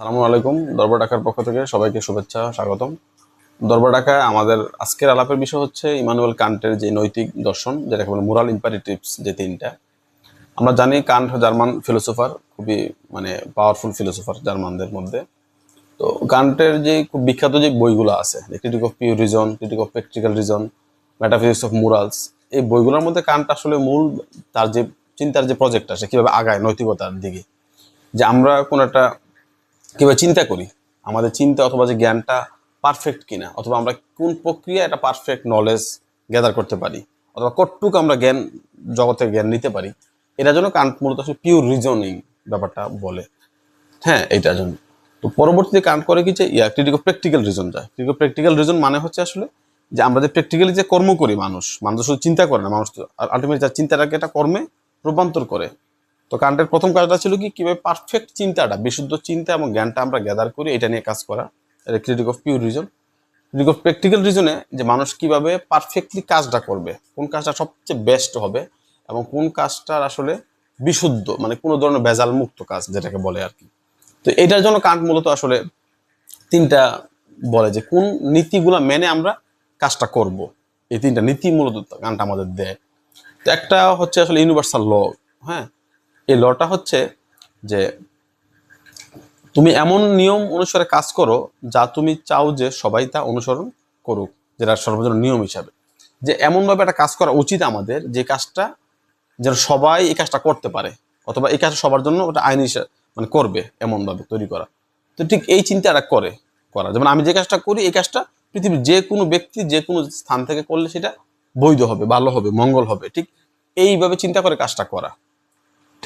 সালামু আলাইকুম। দরবার ডাকার পক্ষ থেকে সবাইকে শুভেচ্ছা, স্বাগতম। দরবার ডাকায় আমাদের আজকের আলাপের বিষয় হচ্ছে ইমানুয়েল কান্টের যে নৈতিক দর্শন, যেটাকে বলে মোরাল ইম্পারেটিভস যে তিনটা। আমরা জানি কান্ট জার্মান ফিলোসোফার, খুবই মানে পাওয়ারফুল ফিলোসোফার জার্মানদের মধ্যে। তো কান্টের যে খুব বিখ্যাত যে বইগুলো আছে critique of pure reason critique of practical reason metaphysics of morals এই বইগুলোর মধ্যে কান্ট আসলে মূল তার যে, চিন্তার যে প্রজেক্টটা সে কীভাবে আগায় নৈতিকতার দিকে। যে আমরা কোনো একটা কীভাবে চিন্তা করি, আমাদের চিন্তা অথবা যে জ্ঞানটা পারফেক্ট কিনা, অথবা আমরা কোন প্রক্রিয়া একটা পারফেক্ট নলেজ গ্যাদার করতে পারি, অথবা কতটুক আমরা জ্ঞান জগতের জ্ঞান নিতে পারি, এটার জন্য কান্ট মূলত পিওর রিজনিং ব্যাপারটা বলে। হ্যাঁ এইটার জন্য। তো পরবর্তীতে কান্ট করে কি যে, ইয়া ক্রিটিক্যাল প্র্যাকটিক্যাল রিজন যায়। ক্রিটিক্যাল প্র্যাকটিক্যাল রিজন মানে হচ্ছে আসলে যে আমরা যে প্র্যাকটিক্যালি যে কর্ম করি মানুষ মানুষ শুধু চিন্তা করে না, মানুষ আলটিমেটলি তার চিন্তাটাকে একটা কর্মে রূপান্তর করে। তো কান্টের প্রথম কাজটা ছিল কি, কীভাবে পারফেক্ট চিন্তাটা, বিশুদ্ধ চিন্তা এবং জ্ঞানটা আমরা গ্যাদার করি, এটা নিয়ে কাজ করা। এটা critique of pure reason critique of practical রিজনে যে মানুষ কীভাবে পারফেক্টলি কাজটা করবে, কোন কাজটা সবচেয়ে বেস্ট হবে এবং কোন কাজটার আসলে বিশুদ্ধ মানে কোনো ধরনের ভেজাল মুক্ত কাজ, যেটাকে বলে আর কি। তো এটার জন্য কান্ট মূলত আসলে তিনটা বলে যে কোন নীতিগুলা মেনে আমরা কাজটা করব। এই তিনটা নীতি মূলত কান্ট আমাদের দেয়। তো একটা হচ্ছে আসলে ইউনিভার্সাল ল হ্যাঁ? এই লটা হচ্ছে যে তুমি এমন নিয়ম অনুসারে কাজ করো যা তুমি চাও যে সবাই তা অনুসরণ করুক, যেটা সর্বজনীন নিয়ম হিসাবে। যে এমনভাবে একটা কাজ করা উচিত আমাদের, যে কাজটা যেন সবাই এই কাজটা করতে পারে, অথবা এই কাজটা সবার জন্য ওটা আইন হিসেবে মানে করবে এমনভাবে তৈরি করা। তো ঠিক এই চিন্তাটা করে, করা। যেমন আমি যে কাজটা করি, এই কাজটা পৃথিবীর যে কোনো ব্যক্তি যে কোনো স্থান থেকে করলে সেটা বৈধ হবে, ভালো হবে, মঙ্গল হবে। ঠিক এইভাবে চিন্তা করে কাজটা করা।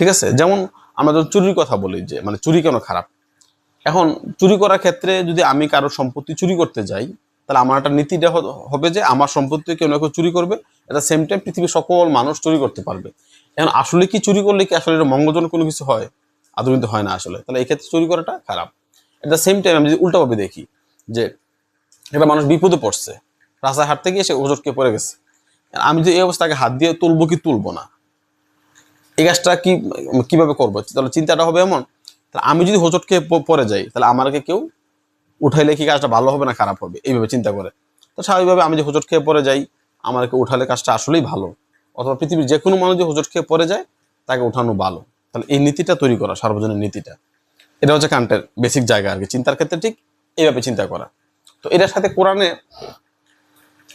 ঠিক আছে? যেমন আমরা যখন চুরির কথা বলি যে মানে চুরি কেন খারাপ? এখন চুরি করার ক্ষেত্রে যদি আমি কারও সম্পত্তি চুরি করতে যাই, তাহলে আমার একটা নীতিটা হবে যে আমার সম্পত্তি কেউ না কেউ চুরি করবে এটা সেম টাইম পৃথিবীর সকল মানুষ চুরি করতে পারবে। এখন আসলে কি চুরি করলে কি আসলে এটা মঙ্গলজনক কোনো কিছু হয়? কিন্তু হয় না আসলে। তাহলে এই ক্ষেত্রে চুরি করাটা খারাপ। এট সেম টাইম আমি যদি উল্টাভাবে দেখি যে, একটা মানুষ বিপদে পড়ছে, রাস্তায় হাঁটতে গিয়ে সে ওজটকে পড়ে গেছে। আমি যে এই অবস্থাকে হাত দিয়ে তুলবো কি তুলবো না? এই কাজটা কি, কীভাবে করব? তাহলে চিন্তাটা হবে এমন, তাহলে আমি যদি হোঁচটকে প- পড়ে যাই, তাহলে আমাকে কেউ উঠাইলে কি কাজটা ভালো হবে না খারাপ হবে? এইভাবে চিন্তা করে। তো স্বাভাবিকভাবে আমি যে হোঁচট খেয়ে পরে যাই, আমাকে উঠালে কাজটা আসলেই ভালো। অথবা পৃথিবীর যে কোনো মানুষ যে হোঁচট খেয়ে পরে যায়, তাকে উঠানো ভালো। তাহলে এই নীতিটা তৈরি করা, সার্বজনীন নীতিটা। এটা হচ্ছে কান্টের বেসিক জায়গা আর কি। চিন্তার ক্ষেত্রে ঠিক এইভাবে চিন্তা করা। তো এটার সাথে কোরআনে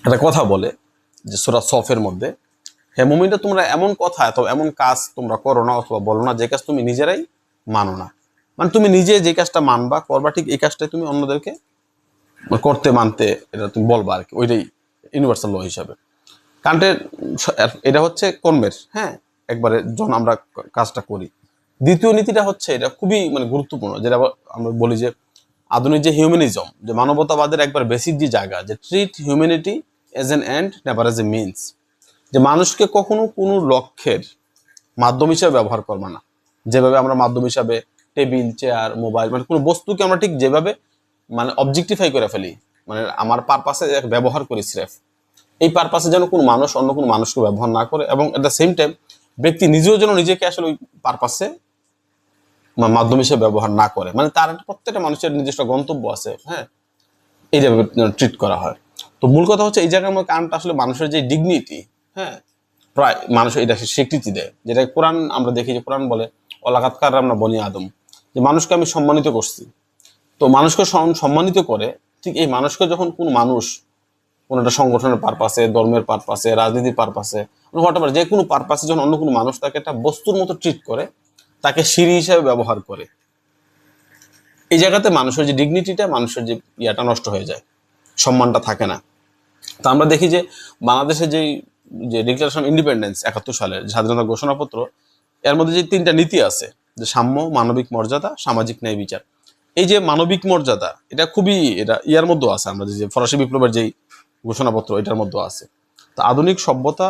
একটা কথা বলে যে সুরা সফের মধ্যে হে মুমিনটা তোমরা এমন কথা অথবা এমন কাজ তোমরা করো না অথবা বলো না, যে কাজ তুমি নিজেরাই মানো না। মানে তুমি নিজে যে কাজটা মানবা, করবা, ঠিক এই কাজটাই তুমি অন্যদেরকে করতে, মানতে, এটা তুমি বলবা আর কি, ওইটাই ইউনিভার্সাল ল হিসাবে। কান্টের এটা হচ্ছে কর্মের হ্যাঁ একবারে যখন আমরা কাজটা করি। দ্বিতীয় নীতিটা হচ্ছে এটা খুবই মানে গুরুত্বপূর্ণ, যেটা আমরা বলি যে আধুনিক যে হিউম্যানিজম যে মানবতাবাদের একবার বেসিক যে জায়গা, যে treat humanity as an end never as a means যে মানুষকে কখনো কোনো লক্ষ্যের মাধ্যম হিসাবে ব্যবহার করবে না। যেভাবে আমরা মাধ্যম হিসাবে টেবিল, চেয়ার, মোবাইল মানে কোনো বস্তুকে আমরা ঠিক যেভাবে মানে অবজেক্টিফাই করে ফেলি। মানে আমার পারপাসে ব্যবহার করি স্রেফ। এই পারপাসে যেন কোনো মানুষ অন্য কোনো মানুষকে ব্যবহার না করে এবং এট দ্য সেম টাইম ব্যক্তি নিজেও যেন নিজেকে আসলে ওই পারপাসে মাধ্যম হিসেবে ব্যবহার না করে। মানে তার প্রত্যেকটা মানুষের নিজস্ব গন্তব্য আছে হ্যাঁ? এইভাবে ট্রিট করা হয়। তো মূল কথা হচ্ছে এই জায়গার মধ্যে কারণটা আসলে মানুষের যে ডিগনিটি হ্যাঁ। প্রায় মানুষ এটা স্বীকৃতি দেয়। যেটা কোরআন আমরা দেখি যে কোরআন বলে অলাকাতকার আমরা বনি আদম। যে মানুষকে আমি সম্মানিত করছি। তো মানুষকে সম্মানিত করে, ঠিক এই মানুষকে যখন কোন মানুষ, কোনো একটা সংগঠনের পারপাসে ধর্মের পারপাসে রাজনীতির পারপাসে হোয়াট যে কোনো পারপাসে যখন অন্য কোনো মানুষ তাকে একটা বস্তুর মতো ট্রিট করে, তাকে সিঁড়ি হিসাবে ব্যবহার করে, এই জায়গাতে মানুষের যে ডিগনিটিটা মানুষের যে ইয়াটা নষ্ট হয়ে যায়, সম্মানটা থাকে না। তা আমরা দেখি যে বাংলাদেশে যেই যে ডিক্লারেশন ইন্ডিপেন্ডেন্স একাত্তর সালের স্বাধীনতা ঘোষণাপত্র, এর মধ্যে যে তিনটা নীতি আছে, যে সাম্য, মানবিক মর্যাদা, সামাজিক ন্যায় বিচার। এই যে মানবিক মর্যাদা, এটা খুবই এটা ইয়ার মধ্যে আছে আমরা, যে ফরাসি বিপ্লবের যেই ঘোষণাপত্র, এটার মধ্যে আছে। তো আধুনিক সভ্যতা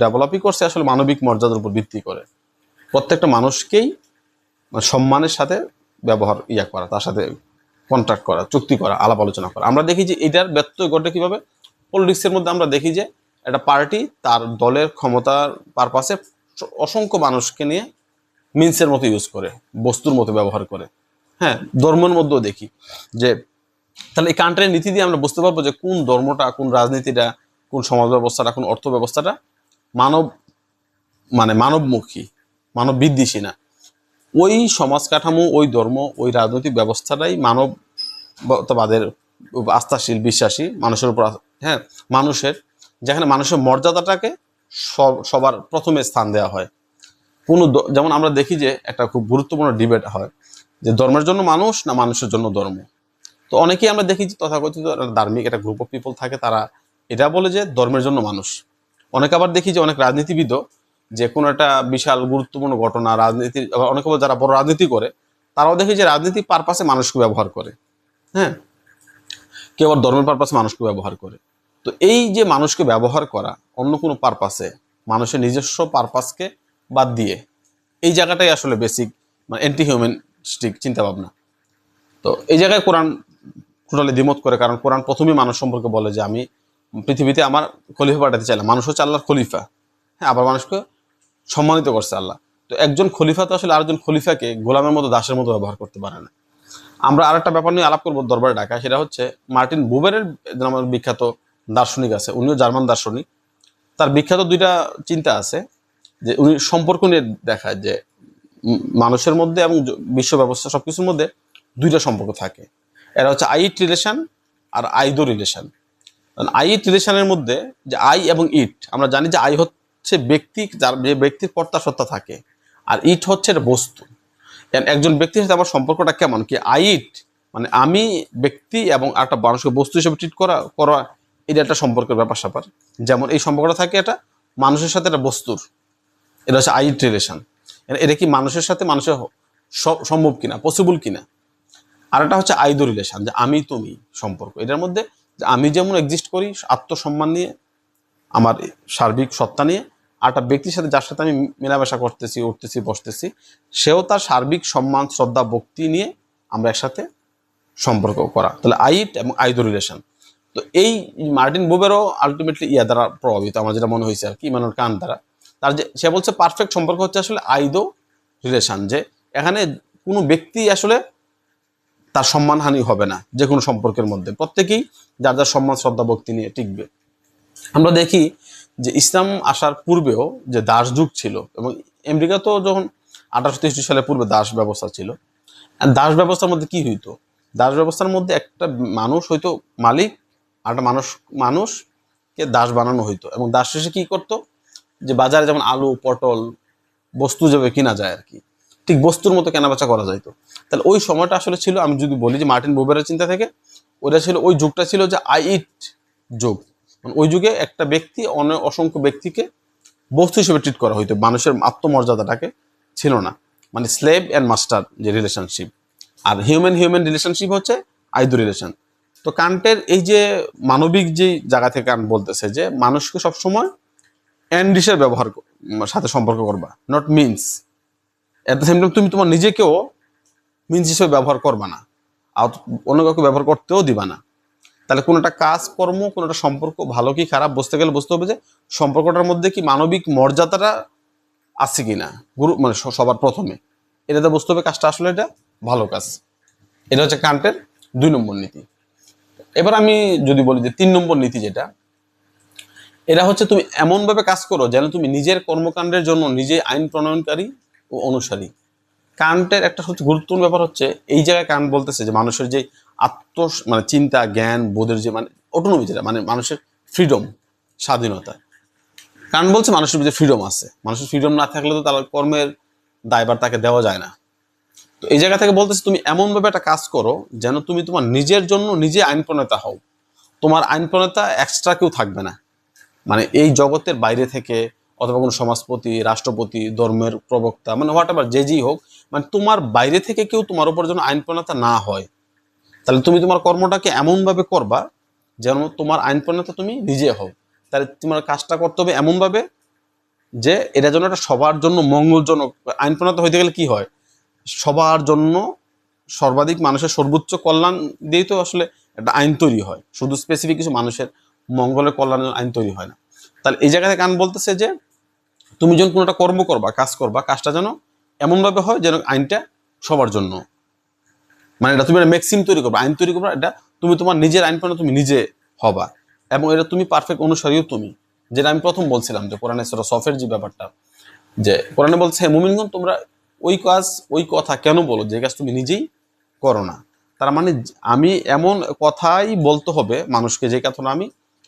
ডেভেলপই করছে আসলে মানবিক মর্যাদার উপর ভিত্তি করে। প্রত্যেকটা মানুষকেই মানে সম্মানের সাথে ব্যবহার, ইয়া করা, তার সাথে কন্ট্রাক্ট করা, চুক্তি করা, আলাপ আলোচনা করা। আমরা দেখি যে এটার ব্যত্যয় ঘটে কীভাবে? পলিটিক্সের মধ্যে আমরা দেখি যে একটা পার্টি তার দলের ক্ষমতার পারপাসে অসংখ্য মানুষকে নিয়ে মিন্সের মতো ইউজ করে, বস্তুর মতো ব্যবহার করে। হ্যাঁ ধর্মের মধ্যেও দেখি যে, তাহলে এই কান্ট্রির নীতি দিয়ে আমরা বুঝতে পারব যে কোন ধর্মটা, কোন রাজনীতিটা, কোন সমাজ ব্যবস্থাটা, কোন অর্থ ব্যবস্থাটা মানব মানে মানবমুখী মানব বিদ্বেষী না। ওই সমাজ কাঠামো, ওই ধর্ম, ওই রাজনৈতিক ব্যবস্থাটাই মানবতাবাদের আস্থাশীল, বিশ্বাসী, মানুষের উপর হ্যাঁ মানুষের যেখানে মানুষের মর্যাদাটাকে সব- সবার প্রথমে স্থান দেওয়া হয়। কোনো যেমন আমরা দেখি যে একটা খুব গুরুত্বপূর্ণ ডিবেট হয় যে ধর্মের জন্য মানুষ না মানুষের জন্য ধর্ম। তো অনেকেই আমরা দেখি যে তথাকথিত ধার্মিক একটা গ্রুপ অফ পিপল থাকে তারা এটা বলে যে ধর্মের জন্য মানুষ। অনেকে আবার দেখি যে অনেক রাজনীতিবিদও যে কোনো একটা বিশাল গুরুত্বপূর্ণ ঘটনা রাজনীতি আবার অনেকে যারা বড় রাজনীতি করে, তারাও দেখি যে রাজনীতি পারপাসে মানুষকে ব্যবহার করে। হ্যাঁ? কেউ আবার ধর্মের পারপাসে মানুষকে ব্যবহার করে। তো এই যে মানুষকে ব্যবহার করা অন্য কোনো পারপাসে মানুষের নিজস্ব পারপাসকে বাদ দিয়ে, এই জায়গাটাই আসলে বেসিক মানে অ্যান্টি হিউম্যানিস্টিক চিন্তা ভাবনা তো এই জায়গায় কোরআন টোটালি দ্বিমত করে, কারণ কোরআন প্রথমেই মানুষ সম্পর্কে বলে যে আমি পৃথিবীতে আমার খলিফা পাঠাতে চাইলাম মানুষ হচ্ছে আল্লাহর খলিফা। হ্যাঁ আবার মানুষকে সম্মানিত করছে আল্লাহ। তো একজন খলিফা তো আসলে আরেকজন খলিফাকে গোলামের মতো, দাসের মতো ব্যবহার করতে পারে না। আমরা আরেকটা ব্যাপার নিয়ে আলাপ করব দরবারে ডাকা সেটা হচ্ছে মার্টিন বুবেরের আমার বিখ্যাত দার্শনিক আছে, উনিও জার্মান দার্শনিক। তার বিখ্যাত দুইটা চিন্তা আছে, যে উনি সম্পর্ক নিয়ে দেখায় যে মানুষের মধ্যে এবং বিশ্ব ব্যবস্থা সব কিছুর মধ্যে দুইটা সম্পর্ক থাকে। এরা হচ্ছে আইট রিলেশন আর আইদো রিলেশন। আইট রিলেশনের মধ্যে যে আই এবং ইট, আমরা জানি যে আই হচ্ছে ব্যক্তি, যার যে ব্যক্তির কর্তা সত্তা থাকে, আর ইট হচ্ছে এটা বস্তু। একজন ব্যক্তির সাথে আমার সম্পর্কটা কেমন? কি আইট মানে আমি ব্যক্তি এবং একটা মানুষকে বস্তু হিসেবে ট্রিট করা করা এটা একটা সম্পর্কের ব্যাপার স্যাপার। যেমন এই সম্পর্কটা থাকে এটা মানুষের সাথে একটা বস্তুর। এটা হচ্ছে আইট রিলেশন এটা কি মানুষের সাথে মানুষের সম্ভব কিনা? পসিবল কিনা? আর একটা হচ্ছে আইদো রিলেশন যে আমি তুমি সম্পর্ক। এটার মধ্যে যে আমি যেমন এক্সিস্ট করি আত্মসম্মান নিয়ে, আমার সার্বিক সত্তা নিয়ে, আর একটা ব্যক্তির সাথে যার সাথে আমি মেলামেশা করতেছি, উঠতেছি, বসতেছি, সেও তার সার্বিক সম্মান, শ্রদ্ধা, ভক্তি নিয়ে আমরা একসাথে সম্পর্ক করা। তাহলে আইট এবং আইদ রিলেশন তো এই মার্টিন বুবেরও আলটিমেটলি ইয়া দ্বারা প্রভাবিত, আমার যেটা মনে হয়েছে আর কি ইমানুল কান দ্বারা। তার যে, সে বলছে পারফেক্ট সম্পর্ক হচ্ছে আসলে আইদো রিলেশন যে এখানে কোনো ব্যক্তি আসলে তার সম্মানহানি হবে না যে কোনো সম্পর্কের মধ্যে। প্রত্যেকেই যার যার সম্মান, শ্রদ্ধা, ভক্তি নিয়ে টিকবে। আমরা দেখি যে ইসলাম আসার পূর্বেও যে দাস যুগ ছিল, এবং আমেরিকা তো যখন আঠারোশো তেষট্টি সালের পূর্বে দাস ব্যবস্থা ছিল দাস ব্যবস্থার মধ্যে কি হইতো? দাস ব্যবস্থার মধ্যে একটা মানুষ হয়তো মালিক আর একটা মানুষ, মানুষকে দাস বানানো হইতো। এবং দাস শেষে কী করতো? যে বাজারে যেমন আলু, পটল, বস্তু যাবে কিনা যায় আর কি, ঠিক বস্তুর মতো কেনাবেচা করা যাইতো। তাহলে ওই সময়টা আসলে ছিল, আমি যদি বলি যে মার্টিন বুবেরের চিন্তা থেকে ওটা ছিল, ওই যুগটা ছিল যে আই ইট যুগ। মানে ওই যুগে একটা ব্যক্তি অনেক অসংখ্য ব্যক্তিকে বস্তু হিসেবে ট্রিট করা হইতো। মানুষের আত্মমর্যাদাটাকে ছিল না। মানে স্লেভ অ্যান্ড মাস্টার যে রিলেশনশিপ আর হিউম্যান হিউম্যান রিলেশনশিপ হচ্ছে আইদো রিলেশন তো কান্টের এই যে মানবিক যে জায়গা থেকে কান্ট বলতেছে যে মানুষকে সবসময় এন্ডিসের ব্যবহার সাথে সম্পর্ক করবা not means at the same time তুমি তোমার নিজেকেও মিনস হিসেবে ব্যবহার করবা না। আর অন্য কাউকে ব্যবহার করতেও দিবা না। তাহলে কোনো একটা কাজ, কর্ম কোনো একটা সম্পর্ক, ভালো কি, খারাপ, বুঝতে গেলে বুঝতে হবে যে সম্পর্কটার মধ্যে কি মানবিক মর্যাদাটা আছে কি না গুরু মানে সবার প্রথমে। এটাতে বুঝতে হবে কাজটা আসলে এটা ভালো কাজ। এটা হচ্ছে কান্টের দুই নম্বর নীতি। এবার আমি যদি বলি যে তিন নম্বর নীতি যেটা এটা হচ্ছে তুমি এমনভাবে কাজ করো যেন তুমি নিজের কর্মকাণ্ডের জন্য নিজে আইন প্রণয়নকারী ও অনুসারী। কান্টের একটা সবচেয়ে গুরুত্বপূর্ণ ব্যাপার হচ্ছে এই জায়গায় কান্ট বলতেছে যে মানুষের যে আত্ম মানে চিন্তা, জ্ঞান, বোধের যে মানে অটোনমি যেটা মানে মানুষের ফ্রিডম স্বাধীনতা। কারণ বলছে মানুষের যে ফ্রিডম আছে। মানুষের ফ্রিডম না থাকলে তো তার কর্মের দায়ভার তাকে দেওয়া যায় না। তো এই জায়গা থেকে বলতেছে, তুমি এমনভাবে একটা কাজ করো যেন তুমি তোমার নিজের জন্য নিজে আইন প্রণেতা হও। তোমার আইন প্রণেতা এক্সট্রা কেউ থাকবে না। মানে এই জগতের বাইরে থেকে অথবা কোনো সমাজপতি, রাষ্ট্রপতি, ধর্মের প্রবক্তা মানে হোয়াট এভার যে যেই হোক মানে তোমার বাইরে থেকে কেউ তোমার উপর যেন আইন প্রণেতা না হয়। তাহলে তুমি তোমার কর্মটাকে এমনভাবে করবা যেন তোমার আইন প্রণেতা তুমি নিজে হও। তাহলে তোমার কাজটা করতে হবে এমনভাবে যে এটা যেন একটা সবার জন্য মঙ্গলজনক আইন প্রণেতা হইতে গেলে কি হয়? সবার জন্য সর্বাধিক মানুষের সর্বোচ্চ কল্যাণ দিয়েই তো আসলে একটা আইন তৈরি হয়। শুধু স্পেসিফিক কিছু মানুষের মঙ্গলের কল্যাণের আইন তৈরি হয় না। তাহলে এই জায়গা থেকে আইন বলতেছে যে, তুমি যখন কোনো একটা কর্ম করবা, কাজ করবা, কাজটা যেন এমনভাবে হয় যেন আইনটা সবার জন্য। মানে এটা তুমি একটা ম্যাক্সিম তৈরি করবে। আইন তৈরি করবে, এটা তুমি তোমার নিজের আইন প্রণয়ন তুমি নিজে হবা। এবং এটা তুমি পারফেক্ট অনুসারীও তুমি। যেটা আমি প্রথম বলছিলাম যে কোরআনে সফের যে ব্যাপারটা, যে কোরআনে বলছে, "হে মুমিনগণ, তোমরা ওই কাজ, ওই কথা কেন বলো? যে কাজ তুমি নিজেই করো না। তার মানে আমি এমন কথাই বলতে হবে মানুষকে, যে কথা আমি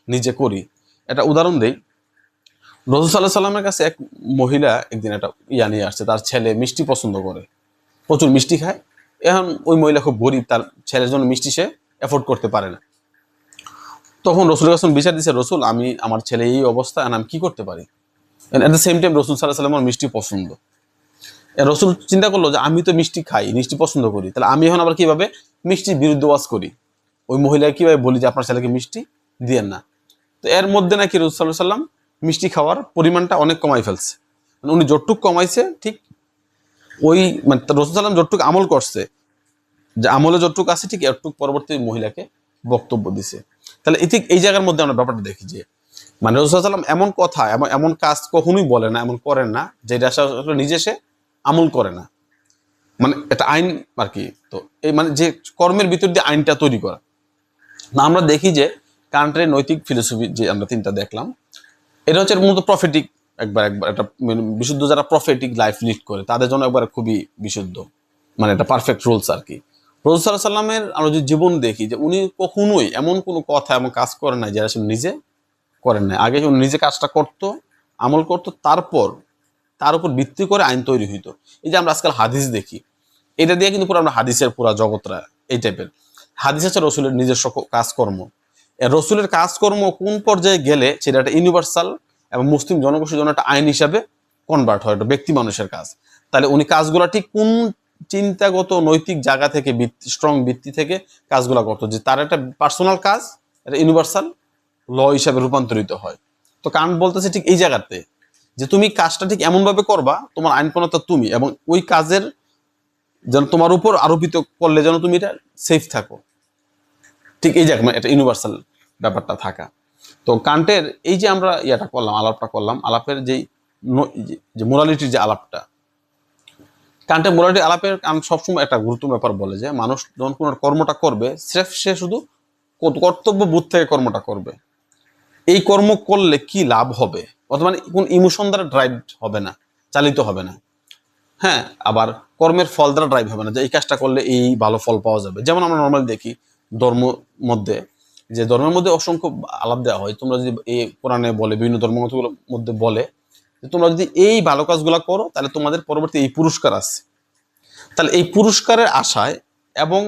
নিজে করি। এটা উদাহরণ দেই। রসুল সাল্লাহ সাল্লামের কাছে এক মহিলা একদিন একটা ইয়া নিয়ে আসছে, তার ছেলে মিষ্টি পছন্দ করে। প্রচুর মিষ্টি খায়। এখন ওই মহিলা খুব গরিব, তার ছেলের জন্য মিষ্টি সে অ্যাফোর্ড করতে পারে না। তখন রসুল কাসম বিচার দিচ্ছে রসুল, আমি আমার ছেলে এই অবস্থা আমি কি করতে পারি? এট দ্য সেম টাইম রসুল সাল্লাহ সাল্লাম আমার মিষ্টি পছন্দ। রসুল চিন্তা করল যে আমি তো মিষ্টি খাই, মিষ্টি পছন্দ করি। তাহলে আমি এখন আবার কীভাবে মিষ্টির বিরুদ্ধে ওয়াজ করি? ওই মহিলাকে কীভাবে বলি যে আপনার ছেলেকে মিষ্টি দিয়েন না? তো এর মধ্যে নাকি রসুল সাল্লাম মিষ্টি খাওয়ার পরিমাণটা অনেক কমাই ফেলছে। মানে উনি যতটুক কমাইছে, ঠিক ওই মানে রসুল সাল্লাম যতটুক আমল করছে, যে আমলে যতটুক আছে, ঠিক এতটুক পরবর্তী মহিলাকে বক্তব্য দিছে। তাহলে ঠিক এই জায়গার মধ্যে আমরা ব্যাপারটা দেখি যে মানে রসুল সাল্লাম এমন কথা, এমন এমন কাজ কখনোই বলে না, এমন করেন না, যেটা আসলে নিজে সে আমল করে না। মানে এটা আইন আর কি। তো এই মানে যে কর্মের ভিতর দিয়ে আইনটা তৈরি করা। না, আমরা দেখি যে কান্ট্রির নৈতিক ফিলোসফি যে আমরা তিনটা দেখলাম, এটা হচ্ছে মূলত প্রফেটিক একবার একবার একটা মানে বিশুদ্ধ যারা প্রফেটিক লাইফ লিড করে, তাদের জন্য একবার খুবই বিশুদ্ধ। মানে এটা পারফেক্ট রুলস আর কি। রসুল সাল্লাহ সাল্লামের আমরা যদি জীবন দেখি যে উনি কখনোই এমন কোনো কথা, এমন কাজ করেন নাই যারা সে নিজে করেন নাই। আগে নিজে কাজটা করতো, আমল করতো, তারপর তার উপর ভিত্তি করে আইন তৈরি হইতো। এই যে আমরা আজকাল হাদিস দেখি, এটা দিয়ে কিন্তু পুরো আমরা হাদিসের পুরা জগৎরা এই টাইপের হাদিস হচ্ছে রসুলের নিজস্ব কাজকর্ম। রসুলের কাজকর্ম কোন পর্যায়ে গেলে সেটা একটা ইউনিভার্সাল এবং মুসলিম জনগোষ্ঠীর জন্য একটা আইন হিসাবে কনভার্ট হয় একটা ব্যক্তি মানুষের কাজ। তাহলে উনি কাজগুলো ঠিক কোন চিন্তাগত নৈতিক জায়গা থেকে স্ট্রং ভিত্তি থেকে কাজগুলো করতো? যে তার একটা পার্সোনাল কাজ এটা ইউনিভার্সাল ল হিসাবে রূপান্তরিত হয়। তো কান বলতেছে ঠিক এই জায়গাতে যে তুমি কাজটা ঠিক এমনভাবে করবা, তোমার আইন প্রণতা তুমি এবং ওই কাজের যেন তোমার উপর আরোপিত করলে যেন তুমি এটা সেফ থাকো। ঠিক এই মানে এটা ইউনিভার্সাল ব্যাপারটা থাকা। তো কান্টের এই যে আমরা ইয়াটা করলাম, আলাপটা করলাম, আলাপের যেই যে- যে মোরালিটির যে আলাপটা। কান্টের মোরালিটি আলাপের কান সবসময় একটা গুরুত্ব ব্যাপার বলে যে, মানুষ যখন কোনো কর্মটা করবে, স্রেফ সে শুধু কর্তব্য বোধ থেকে কর্মটা করবে। এই কর্ম করলে কি লাভ হবে? অথবা কোন ইমোশন দ্বারা ড্রাইভ হবে না, চালিত হবে না। হ্যাঁ আবার কর্মের ফল দ্বারা ড্রাইভ হবে না, যে এই কাজটা করলে এই ভালো ফল পাওয়া যাবে। যেমন আমরা নর্মালি দেখি ধর্ম মধ্যে, যে ধর্মের মধ্যে অসংখ্য আলাপ দেওয়া হয়। তোমরা যদি এই কোরআনে বলে, বিভিন্ন ধর্মগ্রন্থগুলোর মধ্যে বলে, যে তোমরা যদি এই ভালো কাজগুলো করো, তাহলে তোমাদের পরবর্তী এই পুরস্কার আছে। তাহলে এই পুরস্কারের আশায় এবং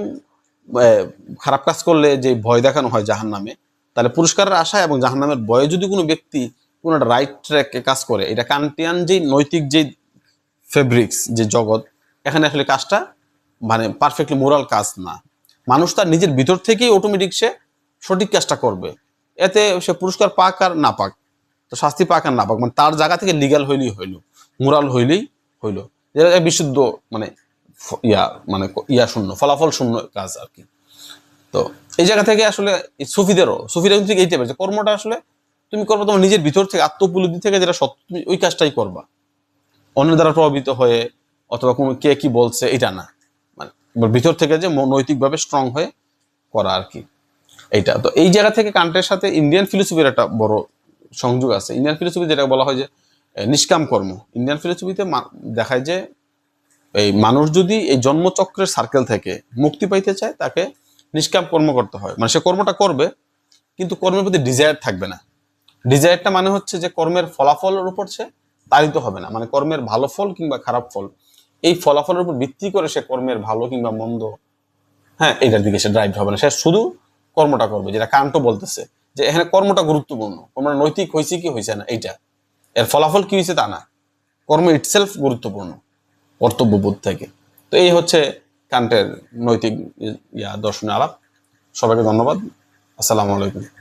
খারাপ কাজ করলে যে ভয় দেখানো হয় জাহান নামে তাহলে পুরস্কারের আশায় এবং জাহান নামের ভয়ে যদি কোনো ব্যক্তি কোনো একটা রাইট ট্র্যাকে কাজ করে। এটা কান্টিয়ান যে নৈতিক যে ফেব্রিক্স যে জগৎ, এখানে আসলে কাজটা মানে পারফেক্টলি মোরাল কাজ না। মানুষ তার নিজের ভিতর থেকেই অটোমেটিক সে সঠিক কাজটা করবে। এতে সে পুরস্কার পাক আর না পাক, তো শাস্তি পাক আর না পাক মানে তার জায়গা থেকে লিগাল হইলেই হইল মোরাল হইলেই হইল। যেটা বিশুদ্ধ মানে ইয়া মানে ইয়া শূন্য, ফলাফল শূন্য কাজ আর কি। তো এই জায়গা থেকে আসলে সুফিদেরও সুফিদের কিন্তু ঠিক এই টাইপের যে কর্মটা আসলে তুমি করব তোমার নিজের ভিতর থেকে আত্মপলব্ধি থেকে যেটা সত্য, তুমি ওই কাজটাই করবা। অন্যের দ্বারা প্রভাবিত হয়ে অথবা কোনো কে কি বলছে, এটা না। মানে ভিতর থেকে যে নৈতিকভাবে স্ট্রং হয়ে করা আর কি। এইটা। তো এই জায়গা থেকে কান্টের সাথে ইন্ডিয়ান ফিলোসফির একটা বড় সংযোগ আছে। ইন্ডিয়ান ফিলোসফি যেটা বলা হয় যে নিষ্কাম কর্ম। ইন্ডিয়ান ফিলোসফিতে দেখায় যে, এই মানুষ যদি এই জন্মচক্রের সার্কেল থেকে মুক্তি পাইতে চায়, তাকে নিষ্কাম কর্ম করতে হয়। মানে সে কর্মটা করবে, কিন্তু কর্মের প্রতি ডিজায়ার থাকবে না। ডিজায়ারটা মানে হচ্ছে যে কর্মের ফলাফলের উপর সে তাড়িত হবে না। মানে কর্মের ভালো ফল কিংবা খারাপ ফল। এই ফলাফলের উপর ভিত্তি করে সে কর্মের ভালো কিংবা মন্দ হ্যাঁ এটার দিকে সে ড্রাইভ হবে না। সে শুধু কর্মটা করবে, যেটা কান্ট বলতেছে যে এখানে কর্মটা গুরুত্বপূর্ণ। কর্মটা নৈতিক হয়েছে কি হয়েছে না, এইটা। এর ফলাফল কি হয়েছে তা না। কর্ম ইটসেলফ গুরুত্বপূর্ণ, কর্তব্যবোধ থেকে। তো এই হচ্ছে কান্টের নৈতিক ইয়া দর্শনে আলাপ। সবাইকে ধন্যবাদ। আসসালামু আলাইকুম।